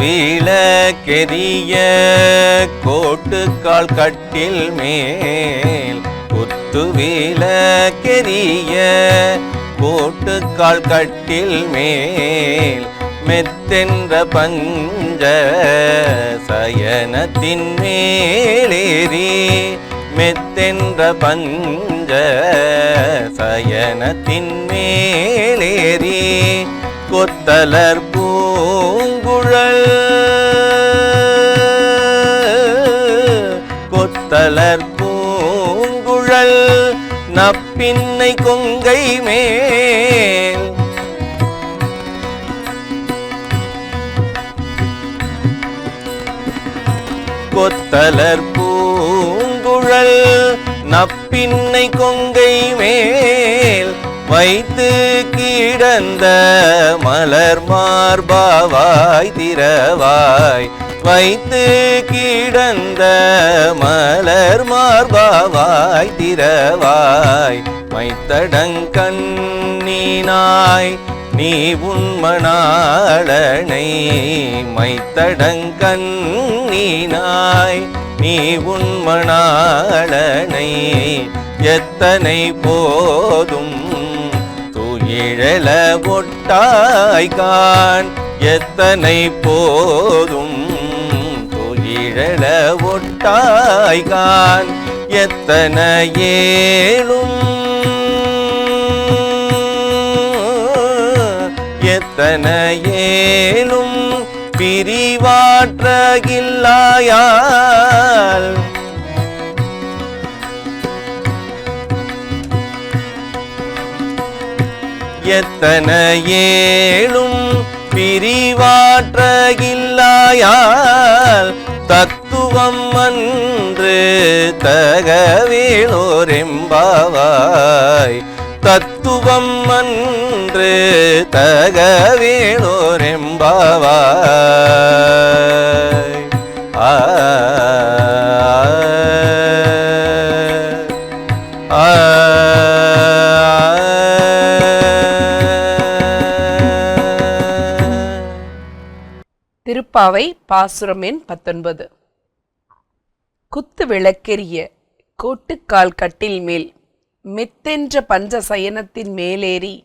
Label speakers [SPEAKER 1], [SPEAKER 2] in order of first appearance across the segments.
[SPEAKER 1] குத்து கெதிய கோட்டுக்கால் கட்டில் மேல் குத்து கெதிய கோட்டுக்கால் கட்டில் மேல் மெத்தென்ற பஞ்ச சயனத்தின் மேலேறி மெத்தென்ற பஞ்ச சயனத்தின் மேலேறி கொத்தலர் பூங்குழல். கொத்தலர் பூங்குழல் நப்பின்னை கொங்கை மேல். கொத்தலர் பூங்குழல் நப்பின்னை கொங்கை மேல். வைத்து கிடந்த மலர் மார்பாவாய் திரவாய் வைத்து கிடந்த மலர் மார்பாவாய் திரவாய் மைத்தடங்கண்ணினாய் நீ உண்மணாளனை மைத்தடங்கண்ணினாய் நீ உண்மணாளனை எத்தனை போதும் துயிழல ஒட்டாய்கான். எத்தனை போதும் துயிழல ஒட்டாய்கான். எத்தனை ஏழும் எத்தனை ஏழும் பிரிவாற்றகில்லாயால் எத்தனை ஏழும் பிரிவாற்றகில்லாயால் தத்துவம் அன்று தகவேளோரெம்பாவாய். தத்துவம் அன்று தகவேளோரெம்பாவாய்.
[SPEAKER 2] திருப்பாவை பாசுரம் எண் பத்தொன்பது. குத்து விளக்கெரிய கோட்டுக்கால் கட்டில் மேல் மெத்தென்ற பஞ்ச சயனத்தின் மேலேறி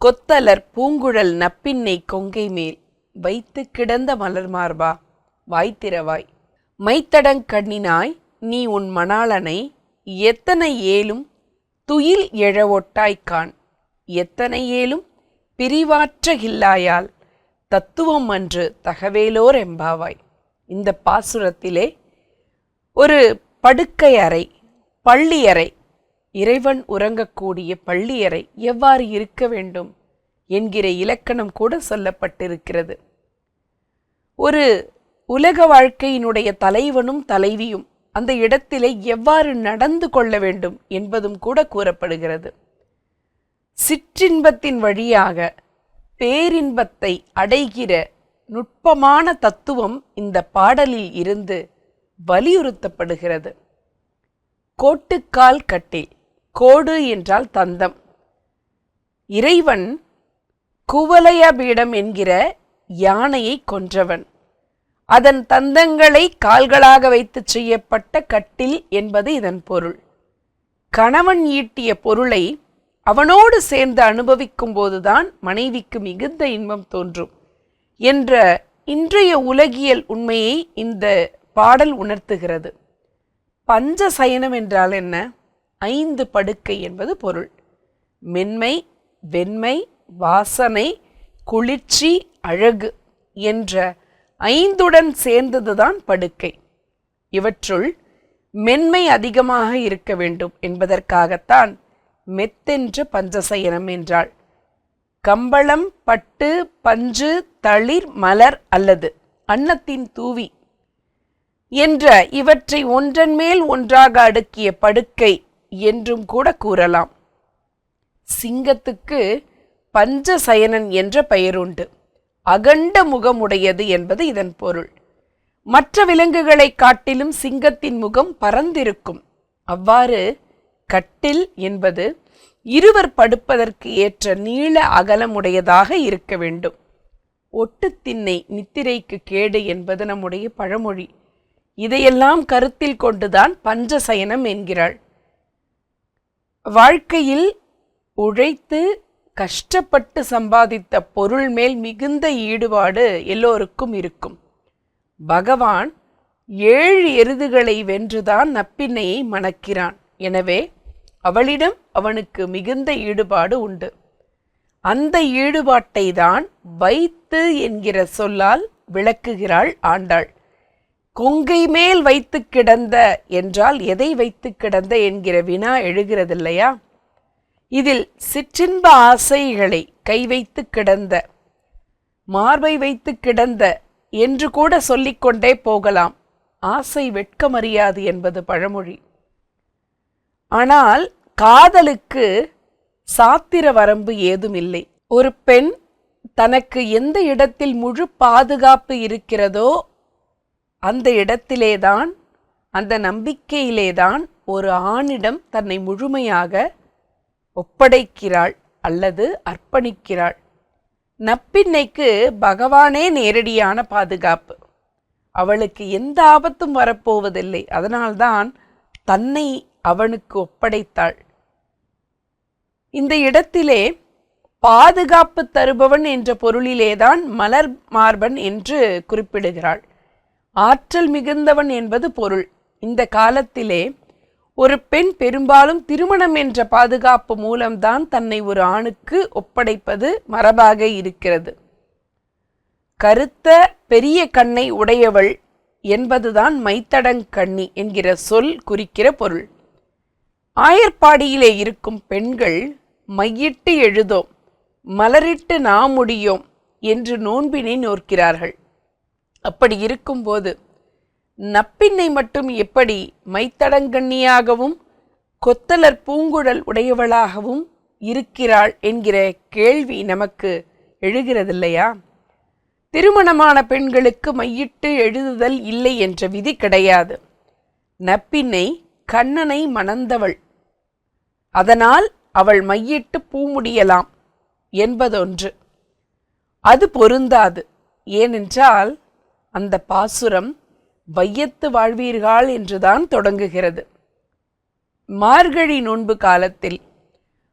[SPEAKER 2] கொத்தலர் பூங்குழல் நப்பின்னை கொங்கை மேல் வைத்து கிடந்த மலர் மார்பா வாய்த்திரவாய் மைத்தடங்கண்ணினாய் நீ உன் மணாளனை எத்தனை ஏலும் துயில் எழவொட்டாய்க்கான் எத்தனை ஏலும் பிரிவாற்றகில்லாயால் தத்துவம் அன்று தகவேலோர் எம்பாவாய் இந்த பாசுரத்திலே ஒரு படுக்கை அறை பள்ளியறை இறைவன் உறங்கக்கூடிய பள்ளியறை எவ்வாறு இருக்க வேண்டும் என்கிற இலக்கணம் கூட சொல்லப்பட்டிருக்கிறது. ஒரு உலக வாழ்க்கையினுடைய தலைவனும் தலைவியும் அந்த இடத்திலே எவ்வாறு நடந்து கொள்ள வேண்டும் என்பதும் கூட கூறப்படுகிறது. சிற்றின்பத்தின் வழியாக பேரின்பத்தை அடைகிற நுட்பமான தத்துவம் இந்த பாடலில் இருந்து வலியுறுத்தப்படுகிறது. கோட்டுக்கால் கட்டில் கோடு என்றால் தந்தம். இறைவன் குவலயபீடம் என்கிற யானையை கொன்றவன். அதன் தந்தங்களை கால்களாக வைத்து செய்யப்பட்ட கட்டில் என்பது இதன் பொருள். கணவன் ஈட்டிய பொருளை அவனோடு சேர்ந்து அனுபவிக்கும் போதுதான் மனைவிக்கு மிகுந்த இன்பம் தோன்றும் என்ற இன்றைய உலகியல் உண்மையை இந்த பாடல் உணர்த்துகிறது. பஞ்ச சயனம் என்றால் என்ன? ஐந்து படுக்கை என்பது பொருள். மென்மை வெண்மை வாசனை குளிர்ச்சி அழகு என்ற ஐந்துடன் சேர்ந்ததுதான் படுக்கை. இவற்றுள் மென்மை அதிகமாக இருக்க வேண்டும் என்பதற்காகத்தான் மெத்தென்று பஞ்சசயனம் என்றாள். கம்பளம் பட்டு பஞ்சு தளிர் மலர் அல்லது அன்னத்தின் தூவி என்ற இவற்றை ஒன்றன் மேல் ஒன்றாக அடுக்கிய படுக்கை என்றும் கூட கூறலாம். சிங்கத்துக்கு பஞ்சசயனன் என்ற பெயருண்டு. அகண்ட முகமுடையது என்பது இதன் பொருள். மற்ற விலங்குகளை காட்டிலும் சிங்கத்தின் முகம் பரந்திருக்கும். அவ்வாறு கட்டில் என்பது இருவர் படுப்பதற்கு ஏற்ற நீள அகலமுடையதாக இருக்க வேண்டும். ஒட்டுத்திண்ணை நித்திரைக்கு கேடு என்பது நம்முடைய பழமொழி. இதையெல்லாம் கருத்தில் கொண்டுதான் பஞ்சசயனம் என்கிறாள். வாழ்க்கையில் உழைத்து கஷ்டப்பட்டு சம்பாதித்த பொருள் மேல் மிகுந்த ஈடுபாடு எல்லோருக்கும் இருக்கும். பகவான் ஏழு எருதுகளை வென்றுதான் நப்பின்னையை மணக்கிறான். எனவே அவளிடம் அவனுக்கு மிகுந்த ஈடுபாடு உண்டு. அந்த ஈடுபாட்டை தான் வைத்து என்கிற சொல்லால் விளக்குகிறாள் ஆண்டாள். கொங்கை மேல் வைத்து கிடந்த என்றால் எதை வைத்து கிடந்த என்கிற வினா எழுகிறதில்லையா? இதில் சிற்றின்ப ஆசைகளை கை வைத்து கிடந்த மார்பை வைத்து கிடந்த என்று கூட சொல்லிக்கொண்டே போகலாம். ஆசை வெட்கமறியாது என்பது பழமொழி. ஆனால் காதலுக்கு சாத்திர வரம்பு ஏதுமில்லை ஒரு பெண் தனக்கு எந்த இடத்தில் முழு பாதுகாப்பு இருக்கிறதோ அந்த இடத்திலேதான் அந்த நம்பிக்கையிலேதான் ஒரு ஆணிடம் தன்னை முழுமையாக ஒப்படைக்கிறாள் அல்லது அர்ப்பணிக்கிறாள். நப்பின்னைக்கு பகவானே நேரடியான பாதுகாப்பு. அவளுக்கு எந்த ஆபத்தும் வரப்போவதில்லை. அதனால்தான் தன்னை அவனுக்கு ஒப்படைத்தாள். இந்த இடத்திலே பாதுகாப்பு தருபவன் என்ற பொருளிலேதான் மலர் மார்பன் என்று குறிப்பிடுகிறாள். ஆற்றல் மிகுந்தவன் என்பது பொருள். இந்த காலத்திலே ஒரு பெண் பெரும்பாலும் திருமணம் என்ற பாதுகாப்பு மூலம்தான் தன்னை ஒரு ஆணுக்கு ஒப்படைப்பது மரபாக இருக்கிறது. கருத்த பெரிய கண்ணை உடையவள் என்பதுதான் மைத்தடங்கண்ணி என்கிற சொல் குறிக்கிற பொருள். ஆயர்பாடியிலே இருக்கும் பெண்கள் மையிட்டு எழுதோம் மலரிட்டு நாம் முடியும் என்று நோன்பினை நோக்கிறார்கள் அப்படி இருக்கும்போது நப்பின்னை மட்டும் எப்படி மைத்தடங்கண்ணியாகவும் கொத்தலர் பூங்குழல் உடையவளாகவும் இருக்கிறாள் என்கிற கேள்வி நமக்கு எழுகிறதில்லையா? திருமணமான பெண்களுக்கு மையிட்டு எழுதுதல் இல்லை என்ற விதி கிடையாது. நப்பின்னை கண்ணனை மணந்தவள். அதனால் அவள் மையிட்டு பூமுடியலாம் என்பதொன்று. அது பொருந்தாது. ஏனென்றால் அந்த பாசுரம் வையத்து வாழ்வீர்கள் என்றுதான் தொடங்குகிறது. மார்கழி நோன்பு காலத்தில்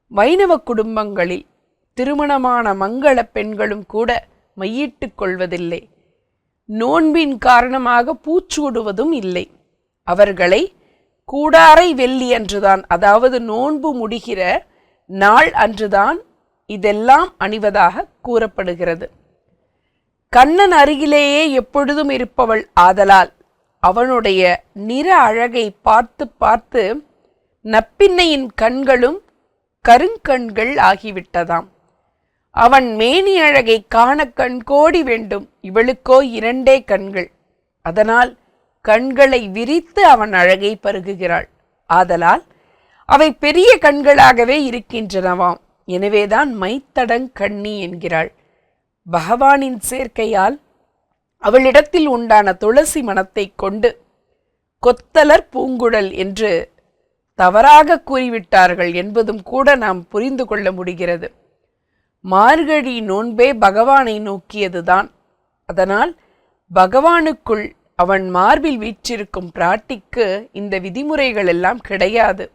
[SPEAKER 2] வைணவ குடும்பங்களில் திருமணமான மங்கள பெண்களும் கூட மையிட்டுக் கொள்வதில்லை. நோன்பின் காரணமாக பூச்சூடுவதும் இல்லை. அவர்களை கூடாரை வெள்ளி அன்றுதான். அதாவது நோன்பு முடிகிற நாள் அன்றுதான் இதெல்லாம் அணிவதாக கூறப்படுகிறது. கண்ணன் அருகிலேயே எப்பொழுதும் இருப்பவள் ஆதலால் அவனுடைய நிற அழகை பார்த்து பார்த்து நப்பின்னையின் கண்களும் கருங்கண்கள் ஆகிவிட்டதாம். அவன் மேனி அழகை காண கண் கோடி வேண்டும். இவளுக்கோ இரண்டே கண்கள். அதனால் கண்களை விரித்து அவன் அழகை பருகுகிறாள். ஆதலால் அவை பெரிய கண்களாகவே இருக்கின்றனவாம். எனவேதான் மைத்தடங் கண்ணி என்கிறாள். பகவானின் சேர்க்கையால் அவளிடத்தில் உண்டான துளசி மனத்தை கொண்டு கொத்தலர் பூங்குழல் என்று தவறாக கூறிவிட்டார்கள் என்பதும் கூட நாம் புரிந்து கொள்ள முடிகிறது. மார்கழி நோன்பே பகவானை நோக்கியதுதான். அதனால் பகவானுக்குள் அவன் மார்பில் வீற்றிருக்கும் பிராட்டிக்கு இந்த விதிமுறைகள் எல்லாம் கிடையாது.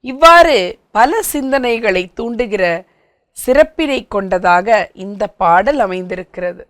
[SPEAKER 2] இவ்வாறு பல சிந்தனைகளை தூண்டுகிற சிறப்பினை கொண்டதாக இந்த பாடல் அமைந்திருக்கிறது.